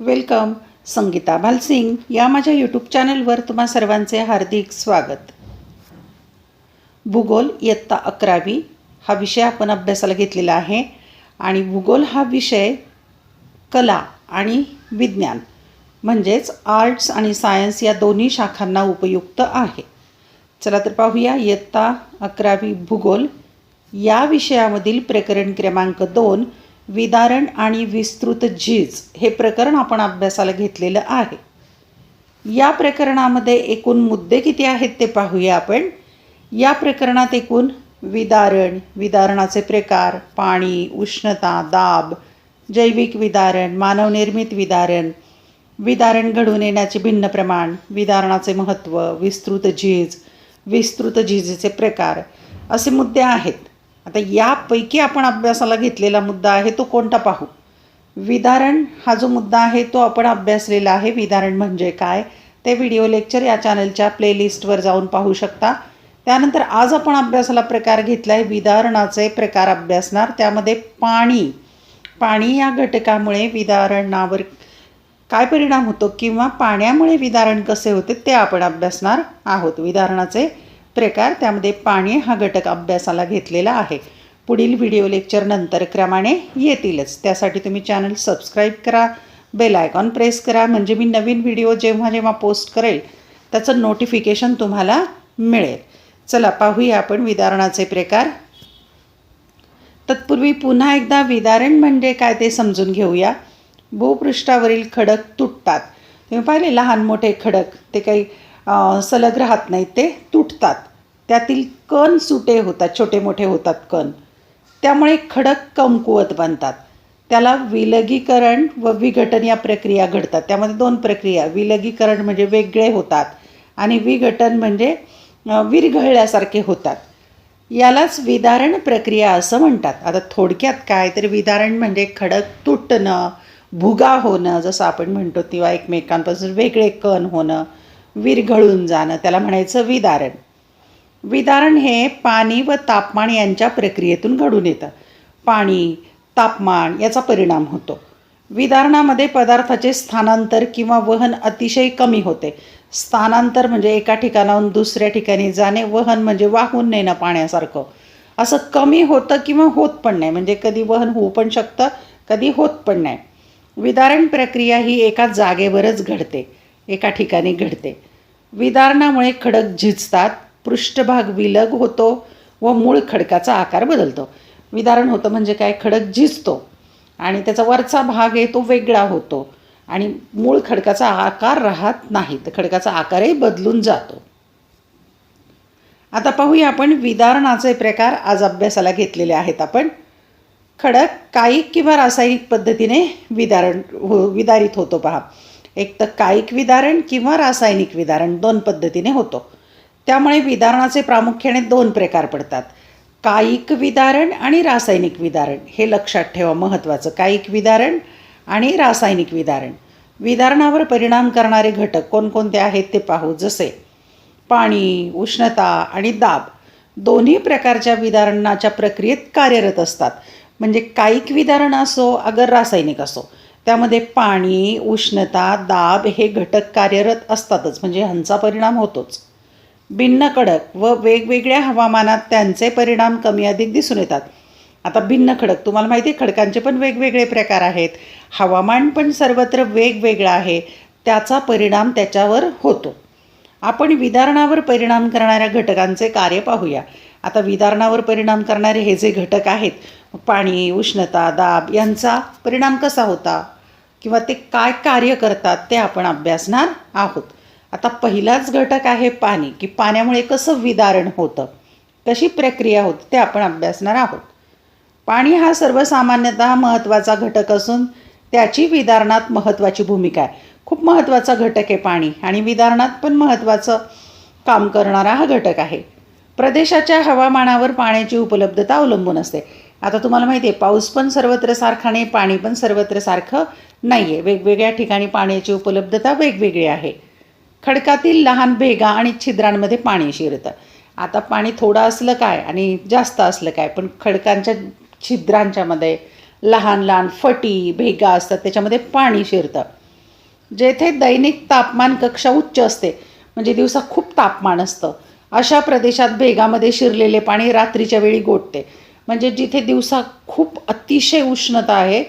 Welcome. Sangeeta Bhalsingh या माझ्या YouTube चॅनलवर तुम्हा सर्वांचे हार्दिक स्वागत. भूगोल इयत्ता अकरावी हा विषय आपण अभ्यासाला घेतलेला आहे आणि भूगोल हा विषय कला आणि विज्ञान म्हणजेच आर्ट्स आणि सायन्स या दोन्ही शाखांना उपयुक्त आहे. चला तर पाहूया इयत्ता अकरावी भूगोल या विषयामधील प्रकरण क्रमांक दोन विदारण आणि विस्तृत झीज हे प्रकरण आपण अभ्यासाला घेतलेलं आहे. या प्रकरणामध्ये एकूण मुद्दे किती आहेत ते पाहूया आपण. या प्रकरणात एकूण विदारण विदारणाचे प्रकार पाणी उष्णता दाब जैविक विदारण मानवनिर्मित विदारण विदारण घडून येण्याचे भिन्न प्रमाण विदारणाचे महत्त्व विस्तृत झीज विस्तृत झीजेचे प्रकार असे मुद्दे आहेत. आता यापैकी आपण अभ्यासाला घेतलेला मुद्दा आहे तो कोणता पाहू? विदारण हा जो मुद्दा आहे तो आपण अभ्यासलेला आहे. विदारण म्हणजे काय? ते व्हिडिओ लेक्चर या चॅनलच्या प्लेलिस्टवर जाऊन पाहू शकता. त्यानंतर आज आपण अभ्यासाला प्रकार घेतला आहे विदारणाचे प्रकार अभ्यासणार. त्यामध्ये पाणी पाणी या घटकामुळे विदारणावर काय परिणाम होतो किंवा पाण्यामुळे विदारण कसे होते ते आपण अभ्यासणार आहोत. विदारणाचे प्रकार त्यामध्ये पाणी हा घटक अभ्यासाला घेतलेला आहे. पुढील व्हिडिओ लेक्चर नंतर क्रमाने येतीलच. त्यासाठी तुम्ही चॅनल सबस्क्राईब करा बेल आयकॉन प्रेस करा. म्हणजे मी नवीन व्हिडिओ जेव्हा जेव्हा पोस्ट करेल त्याचं नोटिफिकेशन तुम्हाला मिळेल. चला पाहूया आपण विदारणाचे प्रकार. तत्पूर्वी पुन्हा एकदा विदारण म्हणजे काय ते समजून घेऊया. भूपृष्ठावरील खडक तुटतात. तुम्ही पाहिले लहान मोठे खडक? ते काही सलग राहत नाहीत ते तुटतात. त्यातील कण सुटे होतात छोटे मोठे होतात कण. त्यामुळे खडक कमकुवत बनतात. त्याला विलगीकरण व विघटन या प्रक्रिया घडतात. त्यामध्ये दोन प्रक्रिया विलगीकरण म्हणजे वेगळे होतात आणि विघटन म्हणजे विरघळल्यासारखे होतात. यालाच विदारण प्रक्रिया असं म्हणतात. आता थोडक्यात काय तर विदारण म्हणजे खडक तुटणं भुगा होणं जसं आपण म्हणतो किंवा एकमेकांपासून वेगळे कण होणं विरघळून जाणं त्याला म्हणायचं विदारण. विदारण हे पाणी व तापमान यांच्या प्रक्रियेतून घडून येतं. पाणी तापमान याचा परिणाम होतो. विदारणामध्ये पदार्थाचे स्थानांतर किंवा वहन अतिशय कमी होते. स्थानांतर म्हणजे एका ठिकाणाहून दुसऱ्या ठिकाणी जाणे वहन म्हणजे वाहून नेणं पाण्यासारखं. असं कमी होतं किंवा होत पण नाही म्हणजे कधी वहन होऊ पण शकतं कधी होत पण नाही. विदारण प्रक्रिया ही एका जागेवरच घडते. एका ठिकाणी घडते. विदारणामुळे खडक झिजतात पृष्ठभाग विलग होतो व मूळ खडकाचा आकार बदलतो. विदारण होतं म्हणजे काय? खडक झिजतो आणि त्याचा वरचा भाग आहे तो वेगळा होतो आणि मूळ खडकाचा आकार राहत नाही तर खडकाचा आकारही बदलून जातो. आता पाहूया आपण विदारणाचे प्रकार आज अभ्यासाला घेतलेले आहेत आपण. खडक कायिक किंवा रासायनिक पद्धतीने विदारण हो विदारित होतो पहा. एक तर कायिक विदारण किंवा रासायनिक विदारण दोन पद्धतीने होतो. त्यामुळे विदारणाचे प्रामुख्याने दोन प्रकार पडतात. कायिक विदारण आणि रासायनिक विदारण. हे लक्षात ठेवा महत्त्वाचं. कायिक विदारण आणि रासायनिक विदारण. विदारणावर परिणाम करणारे घटक कोणकोणते आहेत ते पाहू. जसे पाणी उष्णता आणि दाब. दोन्ही प्रकारच्या विदारणाच्या प्रक्रियेत कार्यरत असतात. म्हणजे कायिक विदारण असो अगर रासायनिक असो. त्यामध्ये पाणी उष्णता दाब हे घटक कार्यरत असतातच. म्हणजे ह्यांचा परिणाम होतोच. भिन्न कडक व वेगवेगळ्या हवामानात त्यांचे परिणाम कमी अधिक दिसून येतात. आता भिन्न खडक तुम्हाला माहिती आहे खडकांचे पण वेगवेगळे प्रकार आहेत. हवामान पण सर्वत्र वेगवेगळं आहे. त्याचा परिणाम त्याच्यावर होतो. आपण विदारणावर परिणाम करणाऱ्या घटकांचे कार्य पाहूया. आता विदारणावर परिणाम करणारे हे जे घटक आहेत पाणी उष्णता दाब यांचा परिणाम कसा होता? किंवा ते काय कार्य करतात ते आपण अभ्यासणार आहोत. आता पहिलाच घटक आहे पाणी की पाण्यामुळे कसं विदारण होतं कशी प्रक्रिया होते ते आपण अभ्यासणार आहोत. पाणी हा सर्वसामान्यतः महत्त्वाचा घटक असून त्याची विदारणात महत्त्वाची भूमिका आहे. खूप महत्त्वाचा घटक आहे पाणी आणि विदारणात पण महत्त्वाचं काम करणारा हा घटक आहे. प्रदेशाच्या हवामानावर पाण्याची उपलब्धता अवलंबून असते. आता तुम्हाला माहिती आहे पाऊस पण सर्वत्र सारखा नाही पाणी पण सर्वत्र सारखं नाही आहे वेगवेगळ्या ठिकाणी पाण्याची उपलब्धता वेगवेगळी आहे. खडकातील लहान भेगा आणि छिद्रांमध्ये पाणी शिरतं. आता पाणी थोडं असलं काय आणि जास्त असलं काय पण खडकांच्या छिद्रांच्यामध्ये लहान लहान फटी भेगा असतात त्याच्यामध्ये पाणी शिरतं. जेथे दैनिक तापमान कक्षा उच्च असते म्हणजे दिवसा खूप तापमान असतं अशा प्रदेशात भेगामध्ये शिरलेले पाणी रात्रीच्या वेळी गोठते. म्हणजे जिथे दिवसा खूप अतिशय उष्णता आहे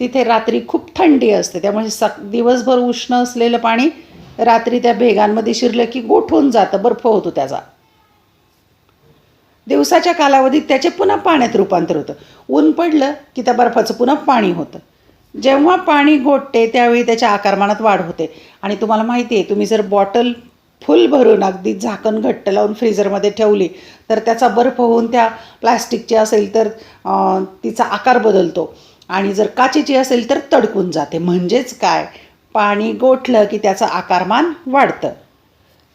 तिथे रात्री खूप थंडी असते. त्यामुळे स दिवसभर उष्ण असलेलं पाणी रात्री त्या भेगांमध्ये शिरलं की गोठून जातं बर्फ होतो त्याचा. दिवसाच्या कालावधीत त्याचे पुन्हा पाण्यात रूपांतर होतं. ऊन पडलं की त्या बर्फाचं पुन्हा पाणी होतं. जेव्हा पाणी गोठते त्यावेळी त्याच्या आकारमानात वाढ होते. आणि तुम्हाला माहिती आहे तुम्ही जर बॉटल फुल भरून अगदी झाकण घट्ट लावून फ्रीजरमध्ये ठेवली तर त्याचा बर्फ होऊन त्या प्लॅस्टिकची असेल तर तिचा आकार बदलतो. आणि जर काचेची असेल तर तडकून जाते. म्हणजेच काय? पाणी गोठलं की त्याचं आकारमान वाढतं.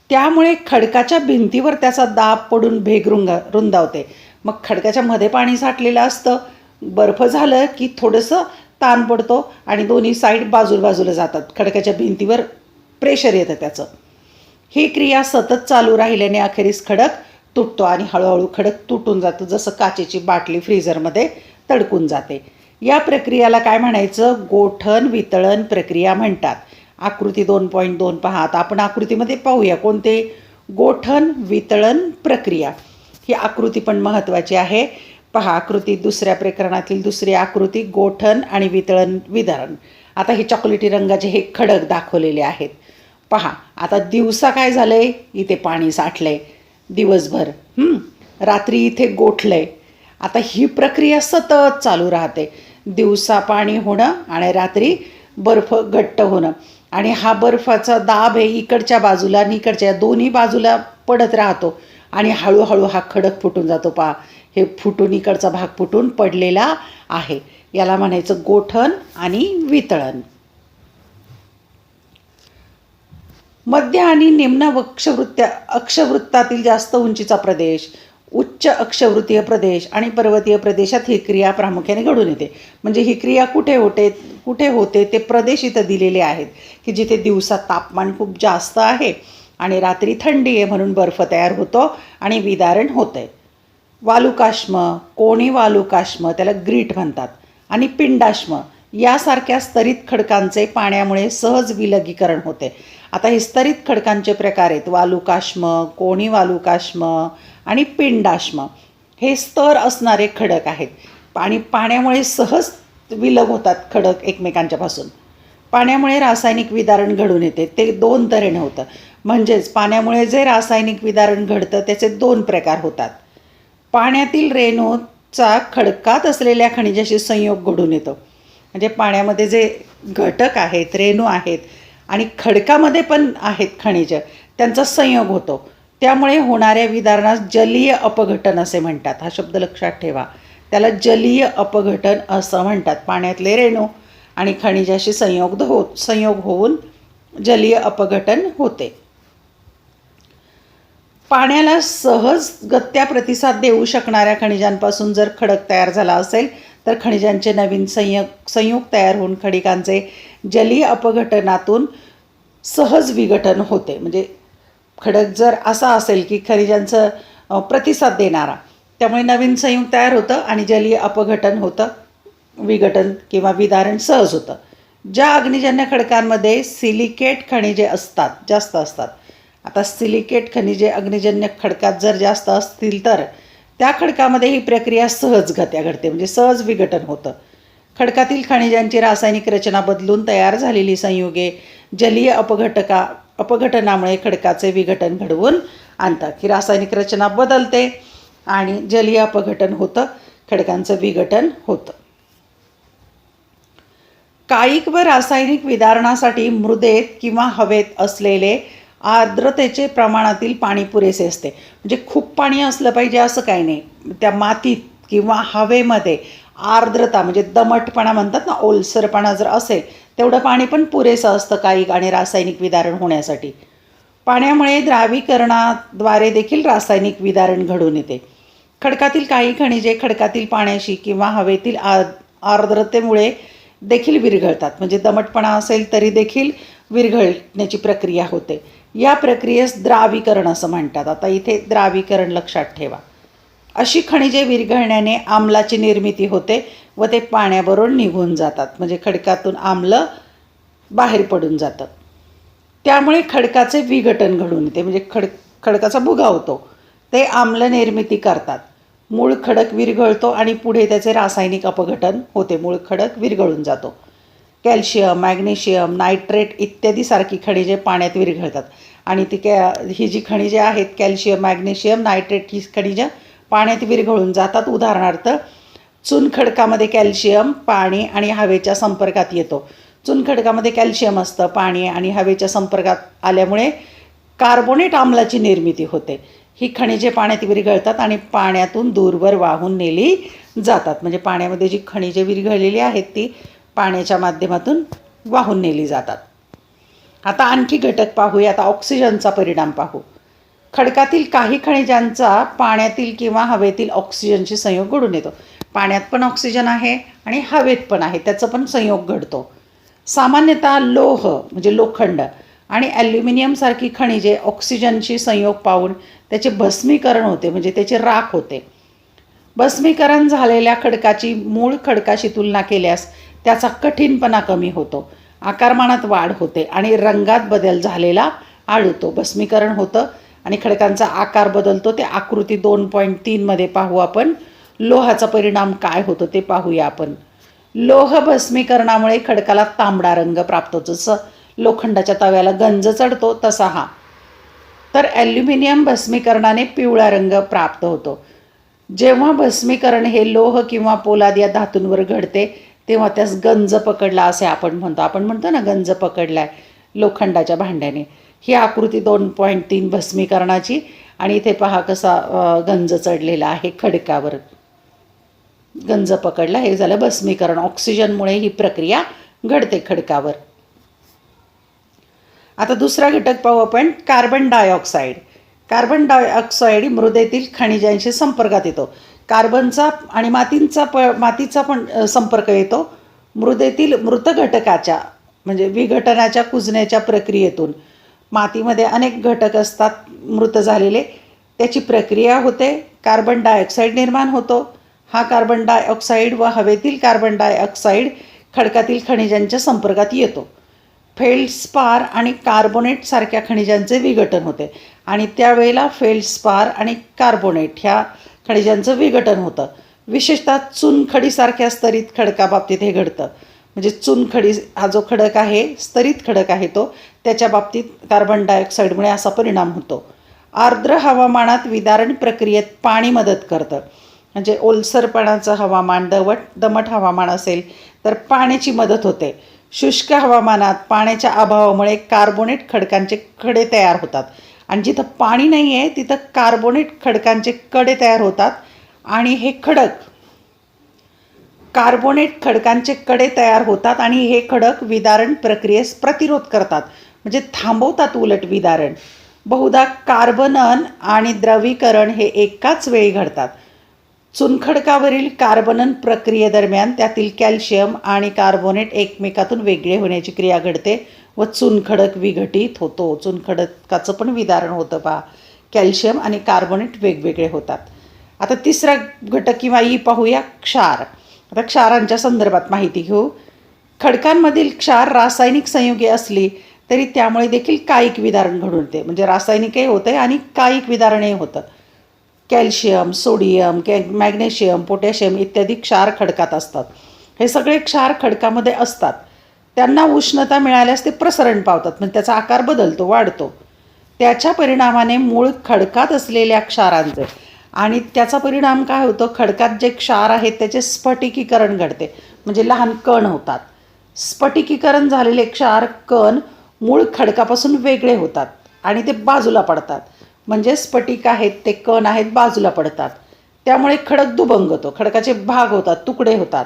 त्यामुळे खडकाच्या भिंतीवर त्याचा दाब पडून भेग रुंगा रुंदावते. मग खडकाच्या मध्ये पाणी साठलेलं असतं. बर्फ झालं की थोडंसं ताण पडतो आणि दोन्ही साईड बाजू बाजूला जातात. खडकाच्या भिंतीवर प्रेशर येतं त्याचं. ही क्रिया सतत चालू राहिल्याने अखेरीस खडक तुटतो आणि हळूहळू खडक तुटून जातं. जसं काचेची बाटली फ्रीझरमध्ये तडकून जाते. या प्रक्रियाला काय म्हणायचं? गोठण वितळण प्रक्रिया म्हणतात. आकृती दोन पॉईंट दोन पहा. आता आपण आकृतीमध्ये पाहूया कोणते? गोठण वितळण प्रक्रिया. ही आकृती पण महत्त्वाची आहे. पहा आकृती दुसऱ्या प्रकरणातील दुसरी आकृती गोठण आणि वितळण वितरण आता हे चॉकलेटी रंगाचे हे खडक दाखवलेले आहेत. पहा आता दिवसा काय झालं आहे इथे पाणी साठलं आहे दिवसभर रात्री इथे गोठलं आहे आता ही प्रक्रिया सतत चालू राहते. दिवसा पाणी होणं आणि रात्री बर्फ घट्ट होणं. आणि हा बर्फाचा दाब हे इकडच्या बाजूला आणि इकडच्या दोन्ही बाजूला पडत राहतो. आणि हळूहळू हा खडक फुटून जातो. पहा हे फुटून इकडचा भाग फुटून पडलेला आहे. याला म्हणायचं गोठण आणि वितळण. मध्य आणि निम्न वक्षवृत्त्या अक्षवृत्तातील जास्त उंचीचा प्रदेश. उच्च अक्षवृत्तीय प्रदेश आणि पर्वतीय प्रदेशात ही क्रिया प्रामुख्याने घडून येते. म्हणजे ही क्रिया कुठे होते कुठे होते ते प्रदेश इथं दिलेले आहेत की जिथे दिवसात तापमान खूप जास्त आहे आणि रात्री थंडी आहे म्हणून बर्फ तयार होतो आणि विदारण होतं आहे वालुकाश्म कोणी वालुकाश्म त्याला ग्रीट म्हणतात आणि पिंडाश्म यासारख्या स्तरित खडकांचे पाण्यामुळे सहज विलगीकरण होते. आता हे स्तरित खडकांचे प्रकार आहेत. वालुकाश्म कोणी वालुकाश्म आणि पिंडाश्म हे स्तर असणारे खडक आहेत. आणि पाण्यामुळे सहज विलग होतात खडक एकमेकांच्यापासून पाण्यामुळे रासायनिक विदारण घडून येते ते दोन तऱ्हेने होतं. म्हणजेच पाण्यामुळे जे रासायनिक विदारण घडतं त्याचे दोन प्रकार होतात. पाण्यातील रेणूचा खडकात असलेल्या खनिजाशी संयोग घडून येतो. म्हणजे पाण्यामध्ये जे घटक आहेत रेणू आहेत आणि खडकामध्ये पण आहेत खनिजं त्यांचा संयोग होतो. त्यामुळे होणाऱ्या विदारणास जलीय अपघटन असे म्हणतात. हा शब्द लक्षात ठेवा. त्याला जलीय अपघटन असं म्हणतात. पाण्यातले रेणू आणि खनिजाशी संयोग हो संयोग होऊन जलीय अपघटन होते. पाण्याला सहज गत्या प्रतिसाद देऊ शकणाऱ्या खनिजांपासून जर खडक तयार झाला असेल तर खनिजांचे नवीन संयोग संयोग तयार होऊन खडिकांचे जलीय अपघटनातून सहज विघटन होते. म्हणजे खडक जर असा असेल की खनिजांचं प्रतिसाद देणारा त्यामुळे नवीन संयुग तयार होतं आणि जलीय अपघटन होतं विघटन किंवा विदारण सहज होतं. ज्या अग्निजन्य खडकांमध्ये सिलिकेट खनिजे असतात जास्त असतात आता सिलिकेट खनिजे अग्निजन्य खडकात जर जास्त असतील तर त्या खडकामध्ये ही प्रक्रिया सहज घत्या घडते म्हणजे सहज विघटन होतं. खडकातील खनिजांची रासायनिक रचना बदलून तयार झालेली संयुगे जलीय अपघटका अपघटनामुळे खडकाचे विघटन घडवून आणतात. ही रासायनिक रचना बदलते आणि जलीय अपघटन होतं खडकांचं विघटन होतं. कायिक व रासायनिक विदारणासाठी मृदेत किंवा हवेत असलेले आर्द्रतेचे प्रमाणातील पाणी पुरेसे असते. म्हणजे खूप पाणी असलं पाहिजे असं काही नाही. त्या मातीत किंवा हवेमध्ये आर्द्रता म्हणजे दमटपणा म्हणतात ना ओलसरपणा जर असेल तेवढं पाणी पण पुरेसं असतं कायिक आणि रासायनिक विदारण होण्यासाठी. पाण्यामुळे द्रावीकरणाद्वारे देखील रासायनिक विदारण घडून येते. खडकातील काही खनिजे खडकातील पाण्याशी किंवा हवेतील आ आर्द्रतेमुळे देखील विरघळतात. म्हणजे दमटपणा असेल तरी देखील विरघळण्याची प्रक्रिया होते. या प्रक्रियेस द्रावीकरण असं म्हणतात. आता इथे द्रावीकरण लक्षात ठेवा. अशी खनिजे विरघळण्याने आम्लाची निर्मिती होते. व ते पाण्याबरोबर निघून जातात. म्हणजे खडकातून आम्ल बाहेर पडून जातं. त्यामुळे खडकाचे विघटन घडून येते. म्हणजे खड खडकाचा भुगा होतो. ते आम्ल निर्मिती करतात. मूळ खडक विरघळतो आणि पुढे त्याचे रासायनिक अपघटन होते. मूळ खडक विरघळून जातो. कॅल्शियम मॅग्नेशियम नायट्रेट इत्यादीसारखी खनिजे पाण्यात विरघळतात. आणि ती कॅ ही जी खनिजे आहेत कॅल्शियम मॅग्नेशियम नायट्रेट ही खनिजं पाण्यात विरघळून जातात. उदाहरणार्थ चुनखडकामध्ये कॅल्शियम पाणी आणि हवेच्या संपर्कात येतो. चुनखडकामध्ये कॅल्शियम असतं पाणी आणि हवेच्या संपर्कात आल्यामुळे कार्बोनेट आम्लाची निर्मिती होते. ही खनिजे पाण्यात विरघळतात आणि पाण्यातून दूरवर वाहून नेली जातात. म्हणजे पाण्यामध्ये जी खनिजे विरघळलेली आहेत ती पाण्याच्या माध्यमातून वाहून नेली जातात. आता आणखी घटक पाहूया. आता ऑक्सिजनचा परिणाम पाहू. खडकातील काही खनिजांचा पाण्यातील किंवा हवेतील ऑक्सिजनशी संयोग घडून येतो. पाण्यात पण ऑक्सिजन आहे आणि हवेत पण आहे. त्याचं पण संयोग घडतो. सामान्यतः लोह म्हणजे लोखंड आणि ॲल्युमिनियमसारखी खनिजे ऑक्सिजनशी संयोग पाहून त्याचे भस्मीकरण होते म्हणजे त्याचे राख होते. भस्मीकरण झालेल्या खडकाची मूळ खडकाशी तुलना केल्यास त्याचा कठीणपणा कमी होतो. आकारमानात वाढ होते आणि रंगात बदल झालेला आढळतो. भस्मीकरण होतं आणि खडकांचा आकार बदलतो. ते आकृती दोन पॉईंट तीनमध्ये पाहू आपण. लोहाचा परिणाम काय होतो ते पाहूया आपण. लोह भस्मीकरणामुळे खडकाला तांबडा रंग प्राप्त होतो. जसं लोखंडाच्या तव्याला गंज चढतो तसा हा. तर ॲल्युमिनियम भस्मीकरणाने पिवळा रंग प्राप्त होतो. जेव्हा भस्मीकरण हे लोह किंवा पोलाद या धातूंवर घडते तेव्हा त्यास गंज पकडला असे आपण म्हणतो. आपण म्हणतो ना गंज पकडला आहे लोखंडाच्या भांड्याने. ही आकृती दोन पॉईंट तीन भस्मीकरणाची आणि इथे पहा कसा गंज चढलेला आहे खडकावर. गंज पकडला हे झालं भस्मीकरण. ऑक्सिजनमुळे ही प्रक्रिया घडते खडकावर. आता दुसरा घटक पाहू आपण कार्बन डायऑक्साईड. कार्बन डायऑक्साईड मृदेतील खनिजांशी संपर्कात येतो. कार्बनचा आणि मातींचा प मातीचा पण संपर्क येतो. मृदेतील मृत घटकाच्या म्हणजे विघटनाच्या कुजण्याच्या प्रक्रियेतून मातीमध्ये अनेक घटक असतात मृत झालेले. त्याची प्रक्रिया होते कार्बन डायऑक्साईड निर्माण होतो. हा कार्बन डायऑक्साईड व हवेतील कार्बन डायऑक्साईड खडकातील खनिजांच्या संपर्कात येतो. फेल्डस्पार आणि कार्बोनेट सारख्या खनिजांचे विघटन होते. आणि त्यावेळेला फेल्डस्पार आणि कार्बोनेट ह्या खनिजांचं विघटन होतं. विशेषतः चुनखडीसारख्या स्तरित खडकाबाबतीत हे घडतं. म्हणजे चुनखडी हा जो खडक आहे स्तरित खडक आहे तो त्याच्या बाबतीत कार्बन डायऑक्साईडमुळे असा परिणाम होतो. आर्द्र हवामानात विदारण प्रक्रियेत पाणी मदत करतं. म्हणजे ओलसरपणाचं हवामान दवट दमट हवामान असेल तर पाण्याची मदत होते. शुष्क हवामानात पाण्याच्या अभावामुळे कार्बोनेट खडकांचे खडे तयार होतात. आणि जिथं पाणी नाही आहे तिथं कार्बोनेट खडकांचे कडे तयार होतात. आणि हे खडक कार्बोनेट खडकांचे कडे तयार होतात आणि हे खडक विदारण प्रक्रियेस प्रतिरोध करतात. म्हणजे थांबवतात उलट विदारण. बहुधा कार्बनन आणि द्रवीकरण हे एकाच वेळी घडतात. चुनखडकावरील कार्बनन प्रक्रियेदरम्यान त्यातील कॅल्शियम आणि कार्बोनेट एकमेकातून वेगळे होण्याची क्रिया घडते व चुनखडक विघटित होतो. चुनखडकाचं पण विदारण होतं पहा. कॅल्शियम आणि कार्बोनेट वेगवेगळे होतात. आता तिसरा घटक किंवा ई पाहूया क्षार. आता क्षारांच्या संदर्भात माहिती घेऊ. खडकांमधील क्षार रासायनिक संयुगे असली तरी त्यामुळे देखील कायिक विदारण घडून येते. म्हणजे रासायनिकही होते आणि कायिक विदारणही होतं. कॅल्शियम सोडियम कॅ मॅग्नेशियम पोटॅशियम इत्यादी क्षार खडकात असतात. हे सगळे क्षार खडकामध्ये असतात. त्यांना उष्णता मिळाल्यास ते प्रसरण पावतात म्हणजे त्याचा आकार बदलतो वाढतो. त्याच्या परिणामाने मूळ खडकात असलेल्या क्षारांचे आणि त्याचा परिणाम काय होतो? खडकात जे क्षार आहेत त्याचे स्फटिकीकरण घडते. म्हणजे लहान कण होतात. स्फटिकीकरण झालेले क्षार कण मूळ खडकापासून वेगळे होतात आणि ते बाजूला पडतात. म्हणजे स्फटिक आहेत ते कण आहेत बाजूला पडतात. त्यामुळे खडक दुभंगतो खडकाचे भाग होतात तुकडे होतात.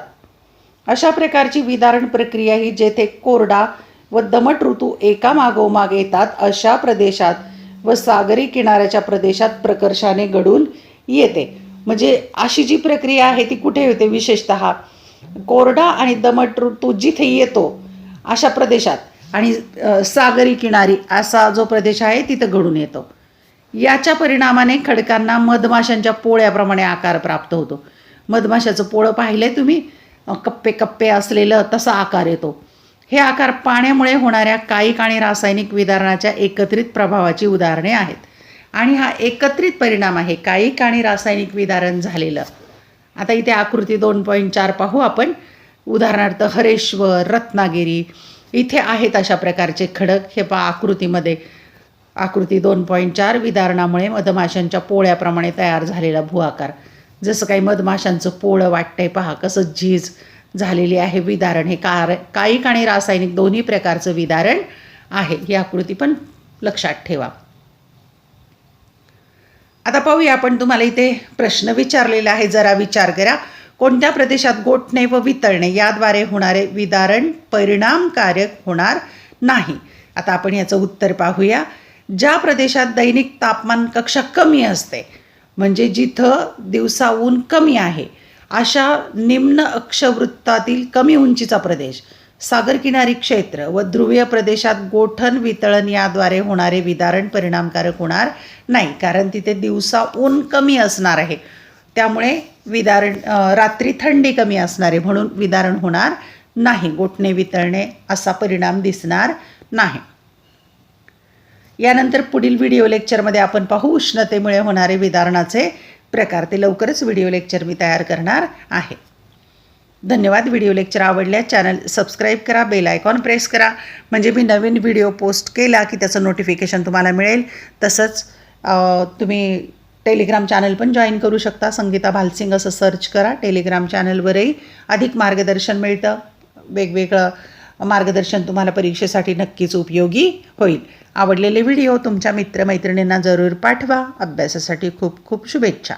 अशा प्रकारची विदारण प्रक्रिया ही जेथे कोरडा व दमट ऋतू एका मागोमाग येतात अशा प्रदेशात व सागरी किनाऱ्याच्या प्रदेशात प्रकर्षाने घडून येते. म्हणजे अशी जी प्रक्रिया आहे ती कुठे होते? विशेषत कोरडा आणि दमट ऋतू जिथे येतो अशा प्रदेशात. आणि सागरी किनारी असा जो प्रदेश आहे तिथं घडून येतो. याच्या परिणामाने खडकांना मधमाशांच्या पोळ्याप्रमाणे आकार प्राप्त होतो. मधमाशाचं पोळं पाहिलं आहे तुम्ही कप्पे कप्पे असलेलं तसा आकार येतो. हे आकार पाण्यामुळे होणाऱ्या कायिक आणि रासायनिक विदारणाच्या एकत्रित प्रभावाची उदाहरणे आहेत. आणि हा एकत्रित परिणाम आहे कायिक आणि रासायनिक विदारण झालेलं. आता इथे आकृती दोन पॉईंट चार पाहू आपण. उदाहरणार्थ हरेश्वर रत्नागिरी इथे आहेत अशा प्रकारचे खडक. हे पा आकृतीमध्ये आकृती दोन पॉईंट चार विदारणामुळे मधमाशांच्या पोळ्याप्रमाणे तयार झालेला भुआकार. जसं काही मधमाशांचं पोळं वाटतंय पहा कसं झीज झालेली आहे विदारण. हे कार कायिक आणि रासायनिक दोन्ही प्रकारचं विदारण आहे. ही आकृती पण लक्षात ठेवा. आता पाहूया आपण तुम्हाला इथे प्रश्न विचारलेला आहे. जरा विचार करा. कोणत्या प्रदेशात गोठणे व वितळणे याद्वारे होणारे विदारण परिणामकारक होणार नाही? आता आपण याचं उत्तर पाहूया. ज्या प्रदेशात दैनिक तापमान कक्षा कमी असते म्हणजे जिथं दिवसा ऊन कमी आहे अशा निम्न अक्षवृत्तातील कमी उंचीचा प्रदेश सागरकिनारी क्षेत्र व ध्रुवीय प्रदेशात गोठण वितळण याद्वारे होणारे विदारण परिणामकारक होणार नाही कारण तिथे दिवसा ऊन कमी असणार आहे. त्यामुळे विदारण रात्री थंडी कमी असणार आहे म्हणून विदारण होणार नाही. गोठणे वितळणे असा परिणाम दिसणार नाही. यानंतर पुढील व्हिडिओ लेक्चरमध्ये आपण पाहू उष्णतेमुळे होणारे विदारणाचे प्रकार. ते लवकरच व्हिडिओ लेक्चर मी तयार करणार आहे. धन्यवाद. व्हिडिओ लेक्चर आवडल्यास चॅनल सबस्क्राईब करा बेल आयकॉन प्रेस करा. म्हणजे मी नवीन व्हिडिओ पोस्ट केला की त्याचं नोटिफिकेशन तुम्हाला मिळेल. तसंच तुम्ही टेलिग्राम चॅनल पण जॉईन करू शकता. संगीता भालसिंग असं सर्च करा. टेलिग्राम चॅनलवरही अधिक मार्गदर्शन मिळतं. वेगवेगळं मार्गदर्शन तुम्हाला परीक्षेसाठी नक्कीच उपयोगी होईल. आवडलेले व्हिडिओ तुमच्या मित्रमैत्रिणींना जरूर पाठवा. अभ्यासासाठी खूप खूप शुभेच्छा.